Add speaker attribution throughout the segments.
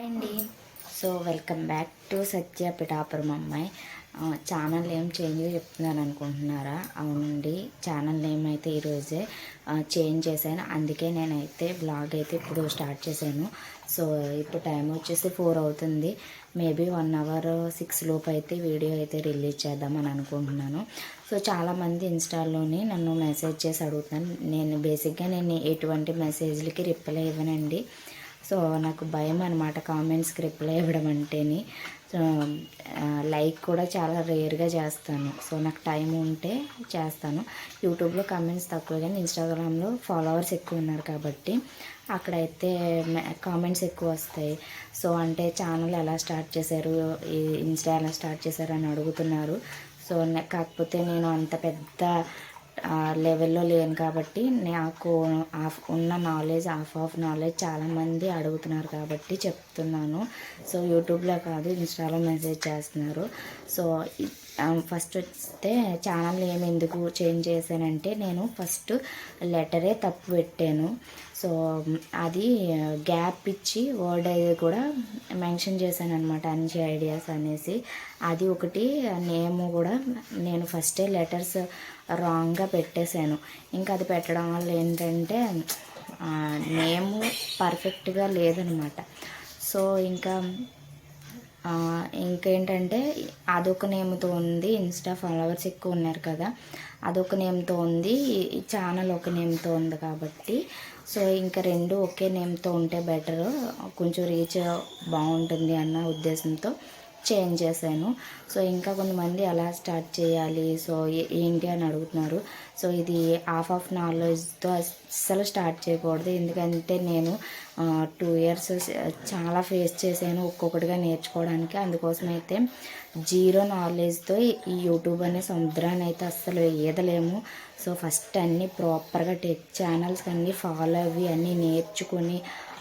Speaker 1: అండి. So welcome back to Satya Pithapuram Ammayi. Channel name change చెప్తున్నాను అనుకుంటున్నారా? అవునండి ఛానల్ నేమ్ అయితే ఈరోజే చేంజ్ చేశాను. అందుకే నేనైతే బ్లాగ్ అయితే ఇప్పుడు స్టార్ట్ చేశాను. సో ఇప్పుడు టైం వచ్చేసి ఫోర్ అవుతుంది. మేబీ వన్ అవర్ సిక్స్ లోపు అయితే వీడియో అయితే రిలీజ్ చేద్దామని అనుకుంటున్నాను. సో చాలామంది ఇన్స్టాల్లోని నన్ను మెసేజ్ చేసి అడుగుతాను నేను బేసిక్గా నేను ఎటువంటి మెసేజ్లకి రిప్లై ఇవ్వనండి. సో నాకు భయం అనమాట కామెంట్స్కి రిప్లై ఇవ్వడం అంటేని. సో లైక్ కూడా చాలా రేర్గా చేస్తాను. సో నాకు టైం ఉంటే చేస్తాను. యూట్యూబ్లో కామెంట్స్ తక్కువ కానీ ఇన్స్టాగ్రామ్లో ఫాలోవర్స్ ఎక్కువ ఉన్నారు కాబట్టి అక్కడైతే కామెంట్స్ ఎక్కువ వస్తాయి. సో అంటే ఛానల్ ఎలా స్టార్ట్ చేశారు ఈ ఇన్స్టా ఎలా స్టార్ట్ చేశారు అని అడుగుతున్నారు. సో కాకపోతే నేను అంత పెద్ద లెవెల్లో లేను కాబట్టి నాకు ఆఫ్ ఉన్న నాలెడ్జ్ హాఫ్ ఆఫ్ నాలెడ్జ్ చాలామంది అడుగుతున్నారు కాబట్టి చెప్తున్నాను. సో యూట్యూబ్లో కాదు ఇన్స్టాలో మెసేజ్ చేస్తున్నారు. సో ఫస్ట్ వస్తే ఛానల్ ఏమి ఎందుకు చేంజ్ చేశానంటే నేను ఫస్ట్ లెటరే తప్పు పెట్టాను. సో అది గ్యాప్ ఇచ్చి వర్డ్ అయితే కూడా మెన్షన్ చేశాను అనమాట అన్ని ఐడియాస్ అనేసి. అది ఒకటి నేమ్ కూడా నేను ఫస్టే లెటర్స్ రాంగ్గా పెట్టేశాను. ఇంకా అది పెట్టడం వల్ల ఏంటంటే నేమ్ పర్ఫెక్ట్గా లేదనమాట సో ఇంకా ఇంకేంటంటే అదొక నేమ్తో ఉంది ఇన్స్టా ఫాలోవర్స్ ఎక్కువ ఉన్నారు కదా అదొక నేమ్తో ఉంది ఈ ఛానల్ ఒక నేమ్తో ఉంది కాబట్టి సో ఇంకా రెండు ఒకే నేమ్తో ఉంటే బెటర్ కొంచెం రీచ్ బాగుంటుంది అన్న ఉద్దేశంతో. చేంజ్ చేశాను. సో ఇంకా కొంతమంది ఎలా స్టార్ట్ చేయాలి. సో ఏంటి అని అడుగుతున్నారు. సో ఇది హాఫ్ ఆఫ్ నాలెడ్జ్తో అస్సలు స్టార్ట్ చేయకూడదు. ఎందుకంటే నేను టూ ఇయర్స్ చాలా ఫేస్ చేశాను ఒక్కొక్కటిగా నేర్చుకోవడానికి. అందుకోసం అయితే జీరో నాలెడ్జ్తో ఈ యూట్యూబ్ అనే సముద్రాన్ని అయితే అస్సలు ఈదలేము సో ఫస్ట్ అన్నీ ప్రాపర్గా టెక్ ఛానల్స్ అన్నీ ఫాలో అవి అన్నీ నేర్చుకొని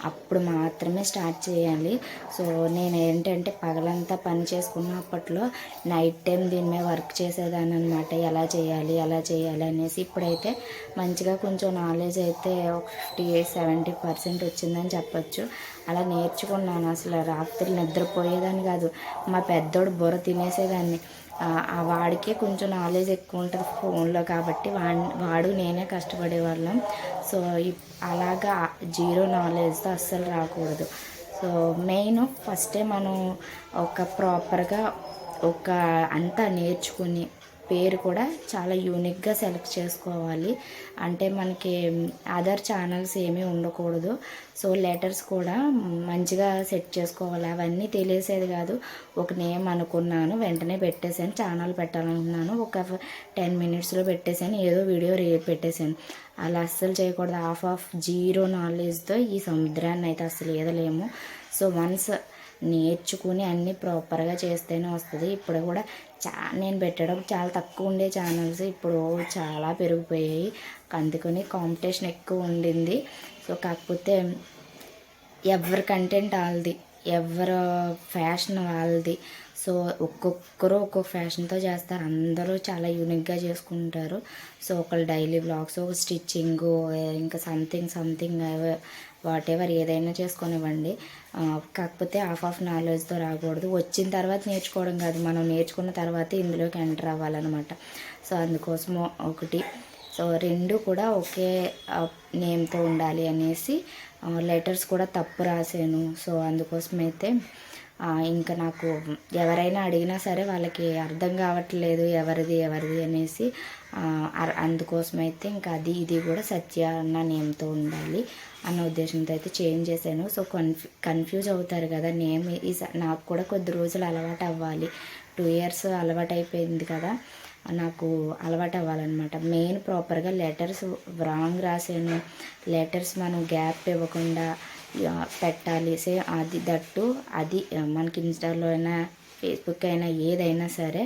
Speaker 1: అప్పుడు మాత్రమే స్టార్ట్ చేయాలి. సో నేను ఏంటంటే పగలంతా పని చేసుకున్నప్పట్లో నైట్ టైం దీని మీద వర్క్ చేసేదాన్ని అనమాట ఎలా చేయాలి ఎలా చేయాలి అనేసి ఇప్పుడైతే మంచిగా కొంచెం నాలెడ్జ్ అయితే ఒక ఫిఫ్టీ సెవెంటీ పర్సెంట్ వచ్చిందని చెప్పొచ్చు. అలా నేర్చుకున్నాను. అసలు రాత్రి నిద్రపోయేదాన్ని కాదు. మా పెద్దోడు బుర్ర తినేసేదాన్ని. ఆ, వాడికే కొంచెం నాలెడ్జ్ ఎక్కువ ఉంటుంది ఫోన్లో కాబట్టి వాడి వాడు నేనే కష్టపడేవాళ్ళం. సో ఇప్- అలాగా జీరో నాలెడ్జ్తో అస్సలు రాకూడదు. సో మెయిన్ ఫస్టే మనం ఒక ప్రాపర్గా ఒక అంతా నేర్చుకుని పేరు కూడా చాలా యూనిక్గా సెలెక్ట్ చేసుకోవాలి. అంటే మనకి అదర్ ఛానల్స్ ఏమీ ఉండకూడదు. సో లెటర్స్ కూడా మంచిగా సెట్ చేసుకోవాలి. అవన్నీ తెలిసేది కాదు. ఒక నేమ్ అనుకున్నాను వెంటనే పెట్టేశాను ఛానల్ పెట్టాలనుకున్నాను. ఒక టెన్ మినిట్స్లో పెట్టేశాను ఏదో వీడియో రే పెట్టేశాను. అలా అస్సలు చేయకూడదు. హాఫ్ ఆఫ్ జీరో నాలెడ్జ్తో ఈ సముద్రాన్ని అయితే అస్సలు ఏదలేము. సో వన్స్ నేర్చుకుని అన్నీ ప్రాపర్గా చేస్తేనే వస్తుంది. ఇప్పుడు కూడా చా నేను పెట్టడం చాలా తక్కువ ఉండే ఛానల్స్ ఇప్పుడు చాలా పెరిగిపోయాయి. అందుకని కాంపిటీషన్ ఎక్కువ ఉండింది. సో కాకపోతే ఎవరి కంటెంట్ వాళ్ళది ఎవరు ఫ్యాషన్ వాళ్ళది సో ఒక్కొక్కరు ఒక్కొక్క ఫ్యాషన్తో చేస్తారు. అందరూ చాలా యూనిక్గా చేసుకుంటారు. సో ఒకళ్ళు డైలీ బ్లాగ్స్ ఒక స్టిచ్చింగ్ ఇంకా సంథింగ్ సంథింగ్ వాట్ ఎవర్ ఏదైనా చేసుకొనివ్వండి. కాకపోతే హాఫ్ ఆఫ్ నాలెడ్జ్తో రాకూడదు. వచ్చిన తర్వాత నేర్చుకోవడం కాదు. మనం నేర్చుకున్న తర్వాత ఇందులోకి ఎంటర్ అవ్వాలన్నమాట. సో అందుకోసం ఒకటి. సో రెండు కూడా ఒకే నేమ్తో ఉండాలి అనేసి లెటర్స్ కూడా తప్పు రాశాను సో అందుకోసమైతే ఇంకా నాకు ఎవరైనా అడిగినా సరే వాళ్ళకి అర్థం కావట్లేదు ఎవరిది ఎవరిది అనేసి అందుకోసమైతే అందుకోసం అయితే ఇంకా అది ఇది కూడా సత్య అన్న నేమ్తో ఉండాలి అన్న ఉద్దేశంతో అయితే చేంజ్ చేశాను. సో కన్ఫ్యూ కన్ఫ్యూజ్ అవుతారు కదా నేమ్ ఈ స- నాకు కూడా కొద్ది రోజులు అలవాటు అవ్వాలి. టూ ఇయర్స్ అలవాటు అయిపోయింది కదా నాకు అలవాటు అవ్వాలన్నమాట. మెయిన్ ప్రాపర్గా లెటర్స్ రాంగ్ రాసాను లెటర్స్ మనం గ్యాప్ ఇవ్వకుండా పెట్టాలి సే అది దట్టు. అది మనకి ఇన్స్టాలో అయినా ఫేస్బుక్ అయినా ఏదైనా సరే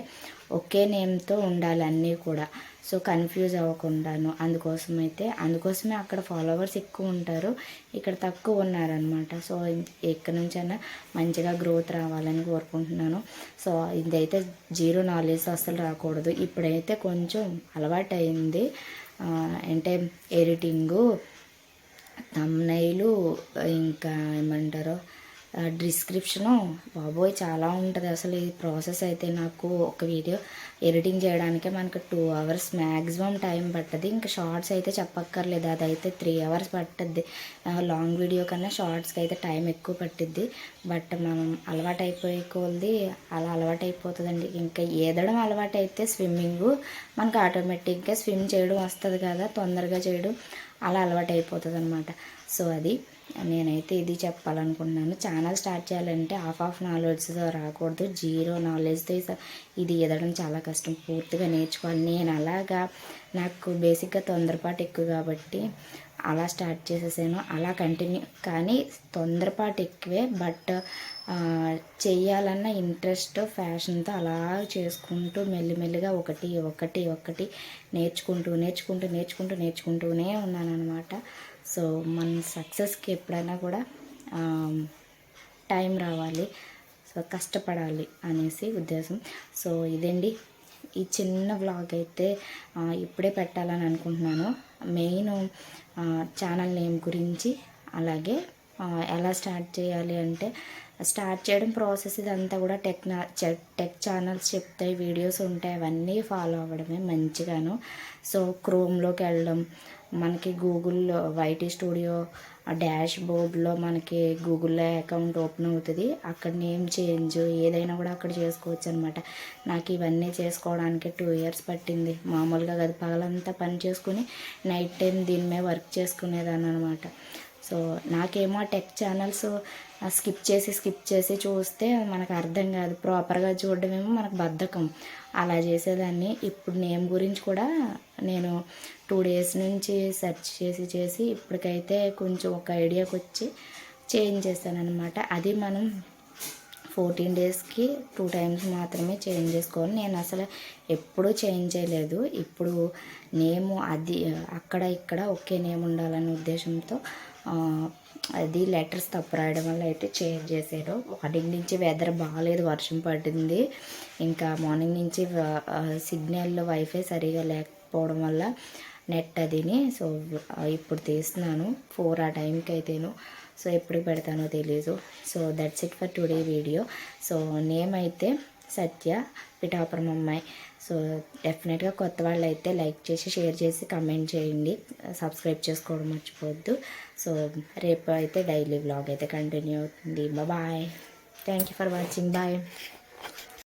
Speaker 1: ఒకే నేమ్తో ఉండాలి అన్నీ కూడా. సో కన్ఫ్యూజ్ అవ్వకుండాను. అందుకోసం అయితే అందుకోసమే అక్కడ ఫాలోవర్స్ ఎక్కువ ఉంటారు. ఇక్కడ తక్కువ ఉన్నారనమాట సో ఎక్కడి నుంచైనా మంచిగా గ్రోత్ రావాలని కోరుకుంటున్నాను. సో ఇదైతే జీరో నాలెడ్జ్ అస్సలు రాకూడదు. ఇప్పుడైతే కొంచెం అలవాటు అయింది అంటే ఎడిటింగు తమ్నైలు ఇంకా ఏమంటారు? డిస్క్రిప్షను బాబోయ్ చాలా ఉంటుంది. అసలు ఈ ప్రాసెస్ అయితే నాకు ఒక వీడియో ఎడిటింగ్ చేయడానికే మనకు టూ అవర్స్ మ్యాక్సిమం టైం పట్టదు. ఇంకా షార్ట్స్ అయితే చెప్పక్కర్లేదు. అదైతే త్రీ అవర్స్ పట్టద్ది. లాంగ్ వీడియో కన్నా షార్ట్స్కి అయితే టైం ఎక్కువ పట్టిద్ది. బట్ మనం అలవాటైపోయే అయిపోయే కొలది అలా అలవాటైపోతుందండి. ఇంకా ఏదడం అలవాటు అయితే స్విమ్మింగ్ మనకు ఆటోమేటిక్గా స్విమ్ చేయడం వస్తుంది కదా తొందరగా చేయడం అలా అలవాటు అయిపోతుంది అనమాట సో అది. నేనైతే ఇది చెప్పాలనుకుంటున్నాను. ఛానల్ స్టార్ట్ చేయాలంటే హాఫ్ ఆఫ్ నాలెడ్జ్తో రాకూడదు. జీరో నాలెడ్జ్తో ఇది ఎదడం చాలా కష్టం. పూర్తిగా నేర్చుకోవాలి. నేను అలాగా నాకు బేసిక్గా తొందరపాటు ఎక్కువ కాబట్టి అలా స్టార్ట్ చేసేసాను. అలా కంటిన్యూ కానీ తొందరపాటు ఎక్కువే. బట్ చేయాలన్న ఇంట్రెస్ట్ ఫ్యాషన్తో అలా చేసుకుంటూ మెల్లిమెల్లిగా ఒకటి ఒకటి ఒకటి నేర్చుకుంటూ నేర్చుకుంటూ నేర్చుకుంటూ నేర్చుకుంటూనే ఉన్నాను అనమాట సో మన సక్సెస్కి ఎప్పుడైనా కూడా టైం రావాలి. సో కష్టపడాలి అనేసి ఉద్దేశం. సో ఇదండి. ఈ చిన్న వ్లాగ్ అయితే ఇప్పుడే పెట్టాలని అనుకుంటున్నాను. మెయిన్ ఛానల్ నేమ్ గురించి అలాగే ఎలా స్టార్ట్ చేయాలి అంటే స్టార్ట్ చేయడం ప్రాసెస్ ఇదంతా కూడా టెక్నా టెక్ ఛానల్స్ చెప్తాయి వీడియోస్ ఉంటాయి అవన్నీ ఫాలో అవ్వడమే మంచిగాను. సో క్రోమ్లోకి వెళ్ళడం మనకి గూగుల్లో వైటీ స్టూడియో డాష్ బోర్డ్లో మనకి గూగుల్లో అకౌంట్ ఓపెన్ అవుతుంది అక్కడ నేమ్ చేంజ్ ఏదైనా కూడా అక్కడ చేసుకోవచ్చు అనమాట నాకు ఇవన్నీ చేసుకోవడానికి టూ ఇయర్స్ పట్టింది. మామూలుగా గది పగలంతా పని చేసుకుని నైట్ టైం దీని మీద వర్క్ చేసుకునేదాన్ని అనమాట సో నాకేమో టెక్ ఛానల్స్ స్కిప్ చేసి స్కిప్ చేసి చూస్తే మనకు అర్థం కాదు. ప్రాపర్గా చూడడమేమో మనకు బద్ధకం. అలా చేసేదాన్ని. ఇప్పుడు నేమ్ గురించి కూడా నేను టూ డేస్ నుంచి సెర్చ్ చేసి చేసి ఇప్పటికైతే కొంచెం ఒక ఐడియాకి వచ్చి చేంజ్ చేశాను అనమాట అది మనం ఫోర్టీన్ డేస్కి టూ టైమ్స్ మాత్రమే చేంజ్ చేసుకోవాలి. నేను అసలు ఎప్పుడూ చేంజ్ చేయలేదు. ఇప్పుడు నేము అది అక్కడ ఇక్కడ ఒకే నేమ్ ఉండాలనే ఉద్దేశంతో అది లెటర్స్ తప్పు రాయడం వల్ల అయితే చేంజ్ చేశారు. మార్నింగ్ నుంచి వెదర్ బాగాలేదు వర్షం పడింది. ఇంకా మార్నింగ్ నుంచి సిగ్నల్ వైఫై సరిగా లేకపోవడం వల్ల నెట్ అదిని సో ఇప్పుడు తీస్తున్నాను. ఫోర్ ఆ టైంకి అయితేను. సో ఎప్పుడు పెడతానో తెలీదు. So that's it for today video so name అయితే సత్య పిఠాపురం అమ్మాయి సో డెఫినెట్గా కొత్త వాళ్ళు అయితే లైక్ చేసి షేర్ చేసి కమెంట్ చేయండి. సబ్స్క్రైబ్ చేసుకోవడం మర్చిపోవద్దు. సో రేపు అయితే డైలీ వ్లాగ్ అయితే కంటిన్యూ అవుతుంది. Bye thank you for watching bye